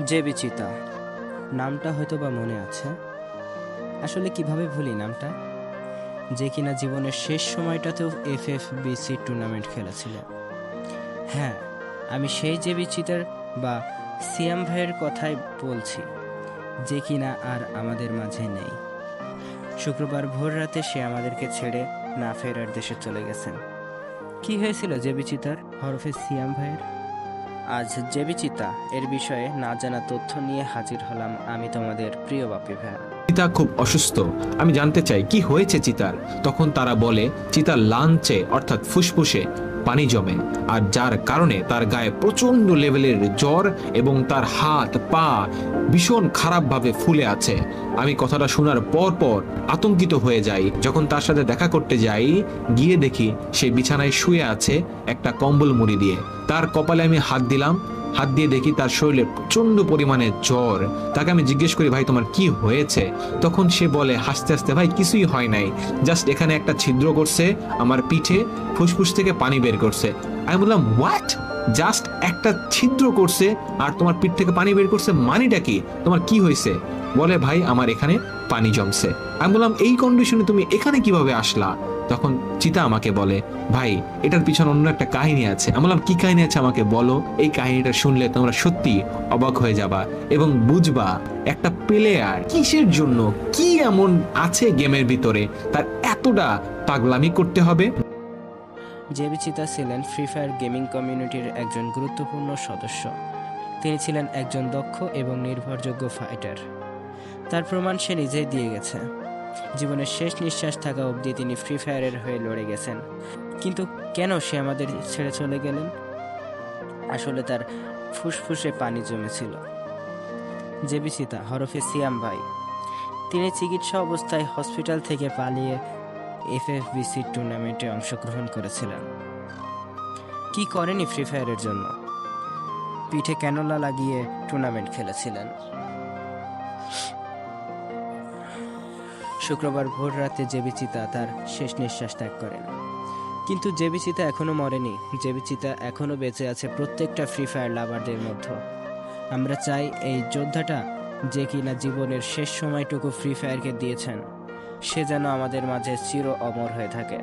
যে বিচিতা, নামটা হয়তো বা মনে আছে। আসলে কীভাবে ভুলি নামটা? যে কিনা জীবনের শেষ সময়টাতেও এফ এফ বিসি টুর্নামেন্ট খেলেছিল। হ্যাঁ আমি সেই যে বিচিতার বা সিয়াম ভাইয়ের কথাই বলছি, যে কিনা আর আমাদের মাঝে নেই। শুক্রবার ভোর রাতে সে আমাদেরকে ছেড়ে না ফেরার দেশে চলে গেছেন। কি হয়েছিল যে বিচিতার, হরফে সিয়াম ভাইয়ের? আজ যে বিচিতা, এর বিষয়ে না জানা তথ্য নিয়ে হাজির হলাম আমি তোমাদের প্রিয় বাপি ভাইয়া চিতা খুব অসুস্থ। আমি জানতে চাই, কি হয়েছে চিতার? তখন তারা বলে, চিতার লাঞ্চে, অর্থাৎ ফুসফুসে পানি জমে আর যার কারণে তার গায়ে প্রচণ্ড লেভেলের জ্বর এবং তার হাত, পা ভীষণ খারাপভাবে ফুলে আছে। আমি কথাটা শোনার পর পর আতঙ্কিত হয়ে যাই। যখন তার সাথে দেখা করতে যাই, গিয়ে দেখি সে বিছানায় শুয়ে আছে একটা কম্বল মুড়ি দিয়ে। তার কপালে আমি হাত দিলাম হাত দিয়ে দেখি তার শরীরে প্রচণ্ড পরিমাণে জ্বর। তাকে আমি জিজ্ঞেস করি, ভাই, তোমার কি হয়েছে? তখন সে বলে, হাসতে হাসতে, ভাই, কিছুই হয় নাই। জাস্ট এখানে একটা ছিদ্র করছে, আমার পিঠে ফুসফুস থেকে পানি বের করছে। আমি বললাম হোয়াট জাস্ট একটা ছিদ্র করছে, আর তোমার পিঠ থেকে পানি বের করছে মানিটা কি? তোমার কি হয়েছে? বলে, ভাই, আমার এখানে পানি জমছে। আমি বললাম, এই কন্ডিশনে তুমি এখানে কীভাবে আসলা? তখন চিতা আমাকে বলে, ভাই, এটার পিছনে অন্য একটা কাহিনী আছে। আমি বললাম, কি কাহিনী আছে আমাকে বলো? এই কাহিনীটা শুনলে তোমরা সত্যি অবাক হয়ে যাবা এবং বুঝবা একটা প্লেয়ার কিসের জন্য, কি এমন আছে গেমের ভিতরে? তার এতটা পাগলামি করতে হবে? যে বিচিতা ছিলেন ফ্রি ফায়ার গেমিং কমিউনিটির একজন গুরুত্বপূর্ণ সদস্য। তিনি ছিলেন একজন দক্ষ এবং নির্ভরযোগ্য ফাইটার তার প্রমাণ সে নিজেই দিয়ে গেছে। জীবনের শেষ নিঃশ্বাস থাকা অবধি তিনি ফ্রি ফায়ারের হয়ে লড়ে গেছেন। কিন্তু কেন সে আমাদের ছেড়ে চলে গেলেন? আসলে তার ফুসফুসে পানি জমেছিল। যে বিচিতা হরফে সিয়াম ভাই। তিনি চিকিৎসা অবস্থায় হসপিটাল থেকে পালিয়ে এফএফবিসি টুর্নামেন্টে অংশগ্রহণ করেছিলেন। কি করেনি ফ্রি ফায়ারের জন্য? পিঠে ক্যানোলা লাগিয়ে টুর্নামেন্ট খেলেছিলেন। শুক্রবার ভোর রাতে জেবিচিতা তার শেষ নিঃশ্বাস ত্যাগ করেন। কিন্তু জেবিচিতা এখনও মরেনি। জেবিচিতা এখনও বেঁচে আছে প্রত্যেকটা ফ্রি ফায়ার লাভারদের মধ্যে। আমরা চাই এই যোদ্ধাটা যে কিনা জীবনের শেষ সময়টুকু ফ্রি ফায়ারকে দিয়েছেন, সে যেন আমাদের মাঝে চির অমর হয়ে থাকে।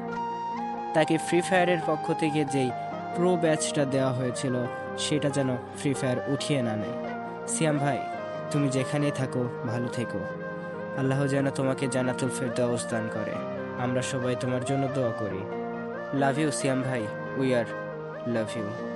তাকে ফ্রি ফায়ারের পক্ষ থেকে যেই প্রো ব্যাচটা দেওয়া হয়েছিল, সেটা যেন ফ্রি ফায়ার উঠিয়ে না নেয়। সিয়াম ভাই, তুমি যেখানেই থাকো, ভালো থেকো। আল্লাহ যেন তোমাকে জানাতুল ফেরদাউস দান করে। আমরা সবাই তোমার জন্য দোয়া করি। লাভ ইউ সিয়াম ভাই। We are love you